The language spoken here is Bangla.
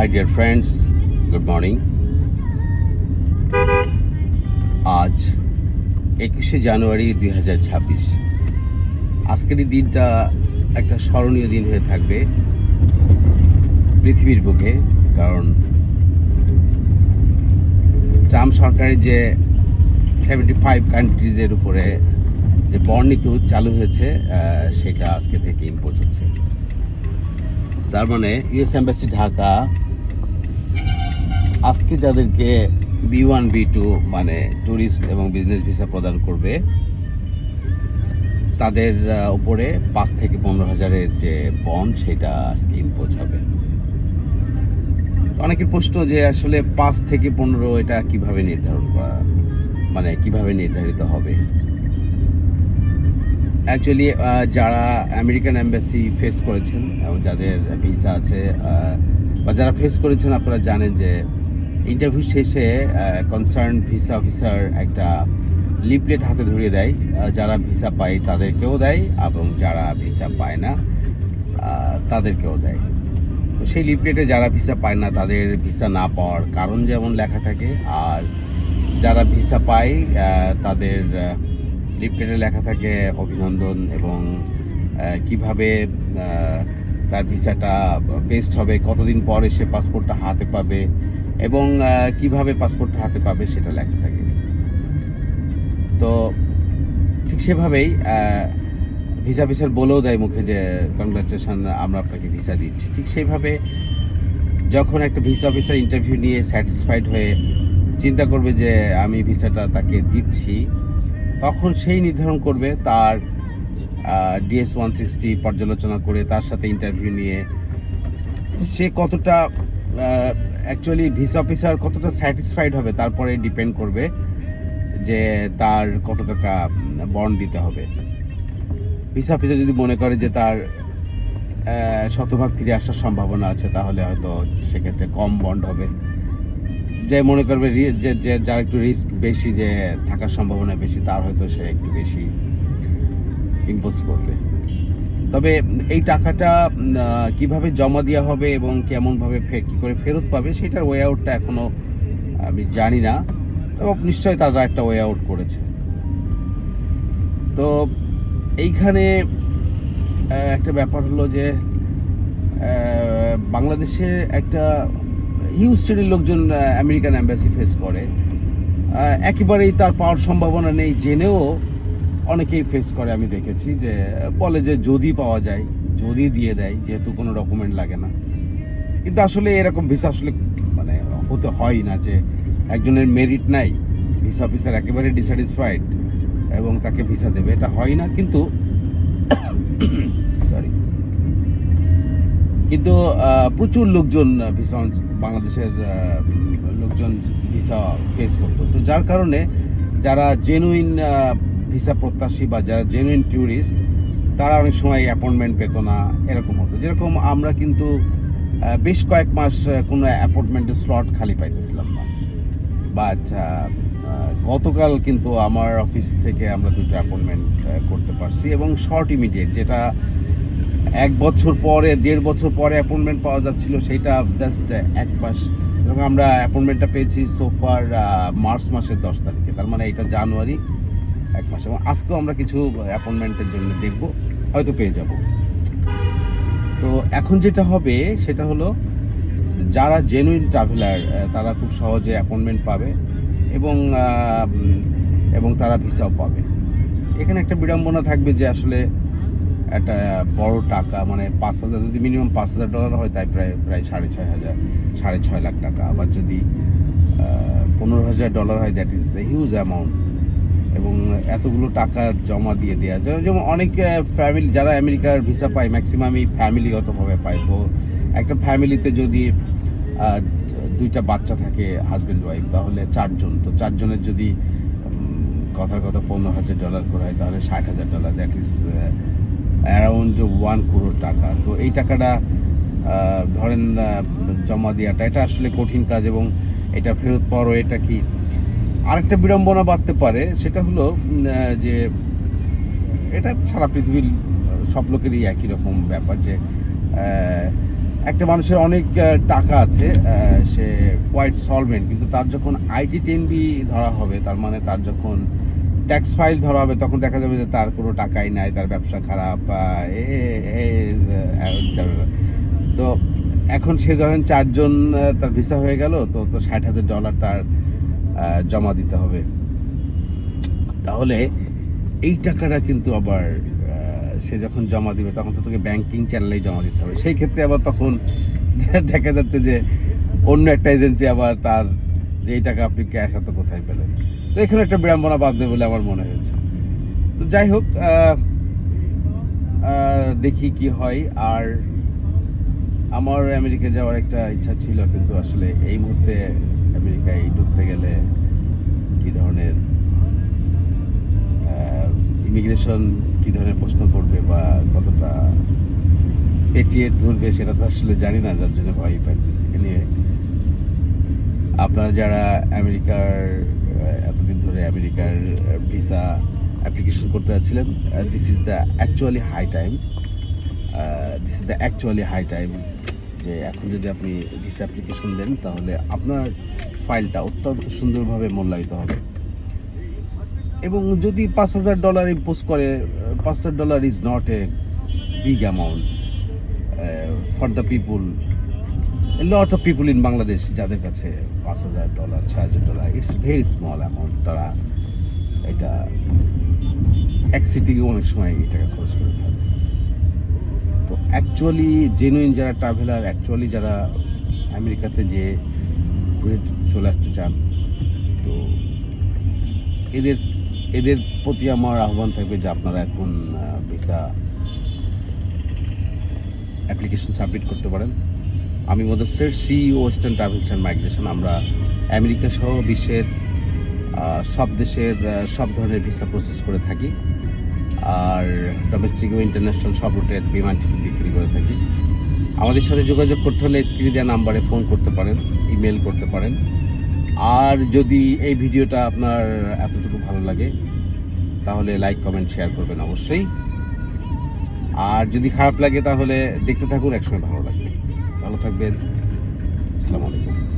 Hi dear friends good morning আজ একুশে জানুয়ারি দুই হাজার ছাব্বিশ। আজকের এই দিনটা একটা স্মরণীয় দিন হয়ে থাকবে পৃথিবীর বুকে, কারণ ট্রাম্প সরকারের যে সেভেন্টি ফাইভ কান্ট্রিজের উপরে যে বর্ণিত চালু হয়েছে সেটা আজকে থেকে ইম্পোজ হচ্ছে। তার মানে ইউএস এম্বাসি ঢাকা আজকে যাদেরকে বি ওয়ান বি টু মানে ট্যুরিস্ট এবং বিজনেস ভিসা প্রদান করবে, তাদের উপরে পাঁচ থেকে পনেরো হাজারের যে বন্ড সেটা আজকে ইম্পোজ হবে। অনেকের প্রশ্ন যে আসলে পাঁচ থেকে পনেরো এটা কীভাবে নির্ধারণ করা মানে কীভাবে নির্ধারিত হবে? অ্যাকচুয়ালি যারা আমেরিকান এম্বাসি ফেস করেছেন এবং যাদের ভিসা আছে বা যারা ফেস করেছেন, আপনারা জানেন যে ইন্টারভিউ শেষে কনসার্ন ভিসা অফিসার একটা লিপলেট হাতে ধরিয়ে দেয়। যারা ভিসা পায় তাদেরকেও দেয় এবং যারা ভিসা পায় না তাদেরকেও দেয়। তো সেই লিপলেটে যারা ভিসা পায় না, তাদের ভিসা না পাওয়ার কারণ যেমন লেখা থাকে, আর যারা ভিসা পায় তাদের লিপলেটে লেখা থাকে অভিনন্দন এবং কীভাবে তার ভিসাটা পেস্ট হবে, কতদিন পরে সে পাসপোর্টটা হাতে পাবে এবং কীভাবে পাসপোর্টটা হাতে পাবে সেটা লেখা থাকে। তো ঠিক সেভাবেই ভিসা অফিসার বলেও দেয় মুখে যে কংগ্রাচুলেশন আমরা আপনাকে ভিসা দিচ্ছি। ঠিক সেইভাবে যখন একটা ভিসা অফিসার ইন্টারভিউ নিয়ে স্যাটিসফাইড হয়ে চিন্তা করবে যে, আমি ভিসাটা তাকে দিচ্ছি, তখন সেই নির্ধারণ করবে তার ডিএস ওয়ান সিক্সটি পর্যালোচনা করে তার সাথে ইন্টারভিউ নিয়ে। সে কতটা অ্যাকচুয়ালি ভিসা অফিসার কতটা স্যাটিসফাইড হবে তারপরে ডিপেন্ড করবে যে তার কত টাকা বন্ড দিতে হবে। ভিসা অফিসার যদি মনে করে যে তার শতভাগ ফিরে আসার সম্ভাবনা আছে, তাহলে হয়তো সেক্ষেত্রে কম বন্ড হবে। যে মনে করবে যে যে, যার একটু রিস্ক বেশি, যে থাকার সম্ভাবনা বেশি, তার হয়তো সে একটু বেশি ইম্পোজ করবে। তবে এই টাকাটা কীভাবে জমা দেওয়া হবে এবং কেমনভাবে কি করে ফেরত পাবে সেটার ওয়ে আউটটা এখনও আমি জানি না। তবে নিশ্চয়ই তারা একটা ওয়ে আউট করেছে। তো এইখানে একটা ব্যাপার হলো যে বাংলাদেশের একটা হিউজ শ্রেণির লোকজন আমেরিকান অ্যাম্বাসি ফেস করে। একেবারেই তার পাওয়ার সম্ভাবনা নেই জেনেও অনেকেই ফেস করে, আমি দেখেছি যে, বলে যে যদি পাওয়া যায়, যদি দিয়ে দেয়, যেহেতু কোনো ডকুমেন্ট লাগে না। কিন্তু আসলে এরকম ভিসা আসলে মানে হতে হয় না যে, একজনের মেরিট নাই ভিসা অফিসার একেবারে ডিস্যাটিসফাইড এবং তাকে ভিসা দেবে। এটা হয় না, কিন্তু সরি কিন্তু প্রচুর লোকজন ভিসা বাংলাদেশের লোকজন ভিসা ফেস করতো। তো যার কারণে যারা জেনুইন ভিসা প্রত্যাশী বা যারা জেনুইন ট্যুরিস্ট তারা অনেক সময় অ্যাপয়েন্টমেন্ট পেত না, এরকম হতো। যেরকম আমরা কিন্তু বেশ কয়েক মাস কোনো অ্যাপয়েন্টমেন্টের স্লট খালি পাইতেছিলাম না। বাট গতকাল কিন্তু আমার অফিস থেকে আমরা দুটো অ্যাপয়েন্টমেন্ট করতে পারছি এবং শর্ট ইমিডিয়েট যেটা এক বছর পরে, দেড় বছর পরে অ্যাপয়েন্টমেন্ট পাওয়া যাচ্ছিল, সেটা জাস্ট এক মাস। এবং আমরা অ্যাপয়েন্টমেন্টটা পেয়েছি সোফার মার্চ মাসের দশ তারিখে, তার মানে এটা জানুয়ারি। এক মাস। এবং আজকেও আমরা কিছু অ্যাপয়েন্টমেন্টের জন্য দেখব, হয়তো পেয়ে যাব। তো এখন যেটা হবে, সেটা হলো যারা জেনুইন ট্রাভেলার তারা খুব সহজে অ্যাপয়েন্টমেন্ট পাবে এবং এবং তারা ভিসাও পাবে। এখানে একটা বিড়ম্বনা থাকবে যে আসলে একটা বড় টাকা মানে পাঁচ হাজার, যদি মিনিমাম পাঁচ হাজার ডলার হয়, তাই প্রায় প্রায় সাড়ে ছয় হাজার, সাড়ে ছয় লাখ টাকা। আবার যদি পনেরো হাজার ডলার হয় that is a huge amount এবং এতগুলো টাকা জমা দিয়ে দেওয়া যায়। যেমন অনেক ফ্যামিলি যারা আমেরিকার ভিসা পায় ম্যাক্সিমামই ফ্যামিলিগতভাবে পায়। তো একটা ফ্যামিলিতে যদি দুইটা বাচ্চা থাকে হাজব্যান্ড ওয়াইফ তাহলে চারজন। তো চারজনের যদি কথার কথা পনেরো হাজার ডলার করে হয়, তাহলে ষাট হাজার dollar that is around one crore টাকা। তো এই টাকাটা ধরেন জমা দেওয়াটা এটা আসলে কঠিন কাজ এবং এটা ফেরত পাওয়ারও এটা কি? আরেকটা বিড়ম্বনা বাড়তে পারে, সেটা হলো যে, এটা সারা পৃথিবীর সব লোকেরই একই রকম ব্যাপার যে একটা মানুষের অনেক টাকা আছে সে কোয়াইট সলভেন্ট কিন্তু তার যখন আইটি টেন বি ধরা হবে, তার মানে তার যখন ট্যাক্স ফাইল ধরা হবে, তখন দেখা যাবে যে তার কোনো টাকাই নাই, তার ব্যবসা খারাপ তো এখন সে যখন চারজন তার ভিসা হয়ে গেল, তো তো ষাট হাজার ডলার তার জমা দিতে হবে। তাহলে এই টাকাটা কিন্তু আবার সে যখন জমা দিবে, তখন তো তোকে ব্যাংকিং চ্যানেলেই জমা দিতে হবে। সেই ক্ষেত্রে আবার তখন দেখা যাচ্ছে যে অন্য একটা এজেন্সি আবার তার যে এই টাকা আপনি ক্যাশ এত কোথায় পেলেন। তো এখানে একটা বিড়ম্বনা বাঁধবে বলে আমার মনে হয়েছে। তো যাই হোক দেখি কি হয়। আর আমার আমেরিকা যাওয়ার একটা ইচ্ছা ছিল, কিন্তু আসলে এই মুহূর্তে আমেরিকায় ঢুকতে গেলে কি ধরনের ইমিগ্রেশন কি ধরনের প্রশ্ন করবে বা কতটা পেঁচিয়ে ধরবে সেটা তো আসলে জানি না, যার জন্য ভয় পাইতেছি। এনিওয়ে আপনারা যারা আমেরিকার এতদিন ধরে আমেরিকার ভিসা অ্যাপ্লিকেশন করতে যাচ্ছিলেন this is the actually high time this is the actually high time যে এখন যদি আপনি ভিসা অ্যাপ্লিকেশন দেন, তাহলে আপনার ফাইলটা অত্যন্ত সুন্দরভাবে মূল্যায়িত হবে। এবং যদি পাঁচ হাজার ডলার ইম্পোজ করে পাঁচ হাজার dollar is not a big amount for the people lot of people in Bangladesh যাদের কাছে পাঁচ হাজার ডলার ছয় হাজার dollar it's very small amount তারা এটা, এক সিটিকে অনেক সময় এই টাকা খরচ করে ফেলে। তো অ্যাকচুয়ালি জেনুইন যারা ট্রাভেলার অ্যাকচুয়ালি যারা আমেরিকাতে যে ঘুরে চলে আসতে চান, তো এদের এদের প্রতি আমার আহ্বান থাকবে যে আপনারা এখন ভিসা অ্যাপ্লিকেশন সাবমিট করতে পারেন। আমি মদস্যের CEO western travels and migration আমরা আমেরিকা সহ বিশ্বের সব দেশের সব ধরনের ভিসা প্রসেস করে থাকি। আর ডোমেস্টিক ও ইন্টারন্যাশনাল সব রুটের বিমান টিকিট বিক্রি করে থাকি। আমাদের সাথে যোগাযোগ করতে হলে স্ক্রিনে দেওয়া নাম্বারে ফোন করতে পারেন ইমেল করতে পারেন। আর যদি এই ভিডিওটা আপনার এতটুকু ভালো লাগে, তাহলে লাইক কমেন্ট শেয়ার করবেন অবশ্যই। আর যদি খারাপ লাগে তাহলে দেখতে থাকুন, একসময় ভালো লাগবে। ভালো থাকবেন। আসসালামু আলাইকুম।